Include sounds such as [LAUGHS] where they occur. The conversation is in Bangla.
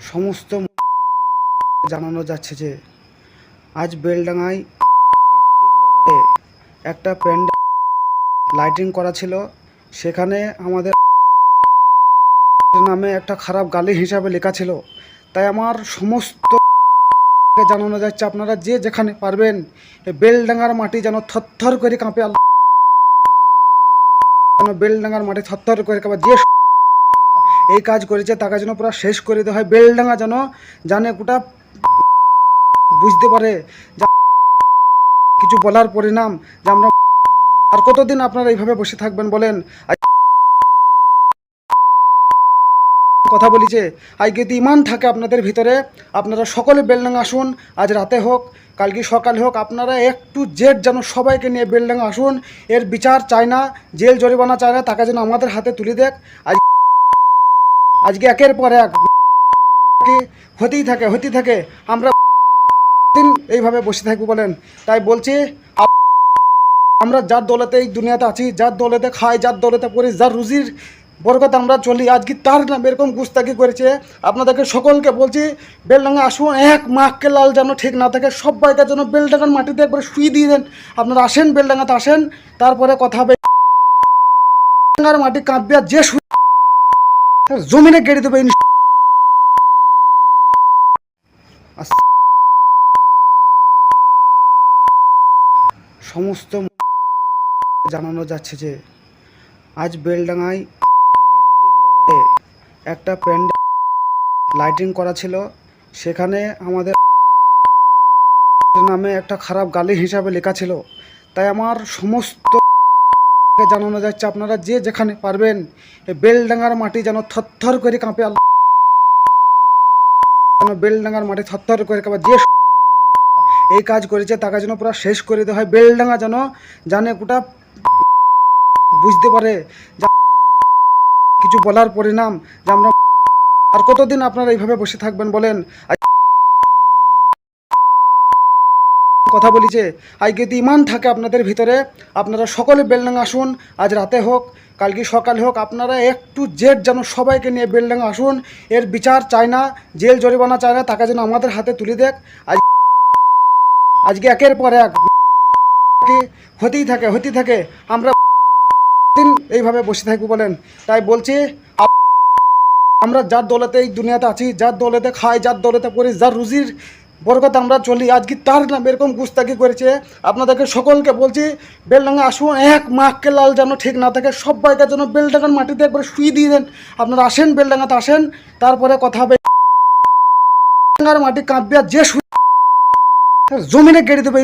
সমস্ত জানানো যাচ্ছে যে, আজ বেলডাঙায় একটা প্যান্ডেল লাইটিং করা ছিল। সেখানে আমাদের নামে একটা খারাপ গালি হিসাবে লেখা ছিল। তাই আমার সমস্ত জানানো যাচ্ছে, আপনারা যে যেখানে পারবেন বেলডাঙ্গার মাটি যেন থরথর করে কাঁপে আল্লাহ। বেলডাঙ্গার মাঠে থরথর করে কাবার যে এই কাজ করেছে, তাকে যেন পুরো শেষ করে দেওয়া হয়। বেলডাঙ্গা যেন জানে গোটা বুঝতে পারে কিছু বলার পরিণাম, যে আমরা আর কতদিন আপনারা এইভাবে বসে থাকবেন বলেন আজ কথা বলিছে আজকে যদি ইমান থাকে আপনাদের ভিতরে, আপনারা সকলে বেলডাঙ্গা আসুন, আজ রাতে হোক, কালকে সকালে হোক, আপনারা একটু জেড যেন সবাইকে নিয়ে বেলডাঙ্গা আসুন। এর বিচার চায় না, জেল জরিমানা চায় না, তাকে যেন আমাদের হাতে তুলে দেখ আজ আজকে একের পর এক হতেই থাকে হতেই থাকে। আমরা দিন এইভাবে বসে থাকব বলেন। তাই বলছি, আমরা যার দৌলতে এই দুনিয়াতে আছি, যার দৌলতে খাই, যার দৌলতে পড়ি, যার রুজির বরকত, আমরা চলি। আজকে তার নাম এরকম গুস্তাকি করেছে। আপনাদেরকে সকলকে বলছি, বেলডাঙ্গা আসুন। এক মাখকে লাল যেন ঠিক না থাকে, সবাইকে যেন বেলডাঙ্গার মাটিতে একবার শুয়ে দিয়ে দেন। আপনারা আসেন, বেলডাঙ্গাতে আসেন। তারপরে কথা হবে। মাটি কাঁপবে আর যে জমিনে গেড়ে দেবে। সমস্ত জানানো যাচ্ছে যে, আজ লড়াইয়ে একটা প্যান্ডেল লাইটিং করা ছিল। সেখানে আমাদের নামে একটা খারাপ গালি হিসাবে লেখা ছিল। তাই আমার সমস্ত জানানো যাচ্ছে, আপনারা যে যেখানে পারবেন বেলডাঙ্গার মাটি যেন থরথর করে কাঁপে আল্লাহ। বেলডাঙ্গার মাটি থরথর করে কাঁপে। যে এই কাজ করেছে, তাকে যেন পুরো শেষ করে দেওয়া হয়। বেলডাঙ্গা যেন জানে গোটা বুঝতে পারে। কিছু বলার পরিণাম যে আমরা [LAUGHS] আর কতদিন আপনারা এইভাবে বসে থাকবেন বলেন? আজ- [LAUGHS] কথা বলিছে আজকে যদি ইমান থাকে আপনাদের ভিতরে, আপনারা সকলে বেলডাঙ্গা আসুন, আজ রাতে হোক, কালকে সকালে হোক, আপনারা একটু জেড যেন সবাইকে নিয়ে বেলডাঙ্গা আসুন, এর বিচার চায় না, জেল জরিমানা চায় না, তাকে যেন আমাদের হাতে তুলে দেখ আজ [LAUGHS] আজকে একের পর এক, হতেই থাকে হতেই থাকে, আমরা এইভাবে বসে থাকব বলেন। তাই বলছি আমরা যার দৌলতে এই দুনিয়াতে আছি, যার দৌলতে খাই, যার দৌলতে পড়ি, যার রুজির বরকত আমরা চলি, আজকে তার নাম এরকম গুস্তাকি করেছে। আপনাদেরকে সকলকে বলছি বেলডাঙ্গা আসুন, এক মাখকে লাল যেন ঠিক না থাকে, সবাইকে যেন বেলডাঙ্গার মাটিতে একবার শুয়ে দিয়ে দেন। আপনারা আসেন, বেলডাঙ্গাতে আসেন, তারপরে কথা হবে। বেলডাঙ্গার মাটি কাঁপবে যে জমিনে গেড়ে দেবে